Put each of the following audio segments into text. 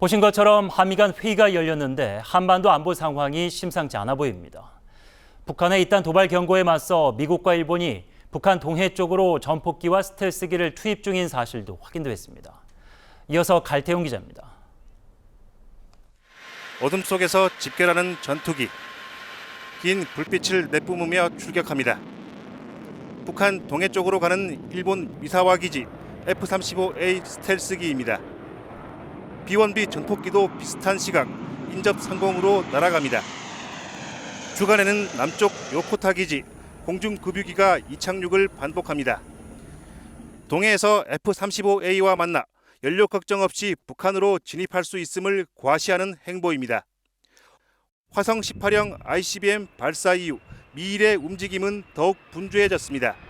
보신 것처럼 한미 간 회의가 열렸는데 한반도 안보 상황이 심상치 않아 보입니다. 북한의 잇단 도발 경고에 맞서 미국과 일본이 북한 동해 쪽으로 전폭기와 스텔스기를 투입 중인 사실도 확인됐습니다. 이어서 갈태용 기자입니다. 어둠 속에서 집결하는 전투기. 긴 불빛을 내뿜으며 출격합니다. 북한 동해 쪽으로 가는 일본 미사와 기지 F-35A 스텔스기입니다. B-1B 전폭기도 비슷한 시각 인접 상공으로 날아갑니다. 주간에는 남쪽 요코타 기지 공중급유기가 이착륙을 반복합니다. 동해에서 F-35A와 만나 연료 걱정 없이 북한으로 진입할 수 있음을 과시하는 행보입니다. 화성 18형 ICBM 발사 이후 미일의 움직임은 더욱 분주해졌습니다.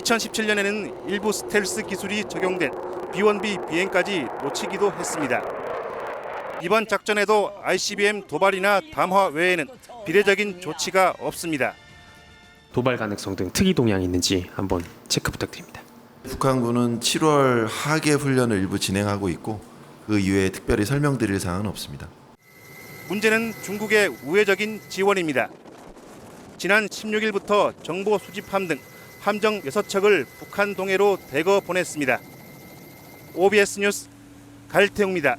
2017년에는 일부 스텔스 기술이 적용된 B-1B 비행까지 놓치기도 했습니다. 이번 작전에도 ICBM 도발이나 담화 외에는 비례적인 조치가 없습니다. 도발 가능성 등 특이 동향이 있는지 한번 체크 부탁드립니다. 북한군은 7월 하계 훈련을 일부 진행하고 있고 그 이외에 특별히 설명드릴 사항은 없습니다. 문제는 중국의 우회적인 지원입니다. 지난 16일부터 정보 수집함 등 함정 6척을 북한 동해로 대거 보냈습니다. OBS 뉴스 갈태웅입니다.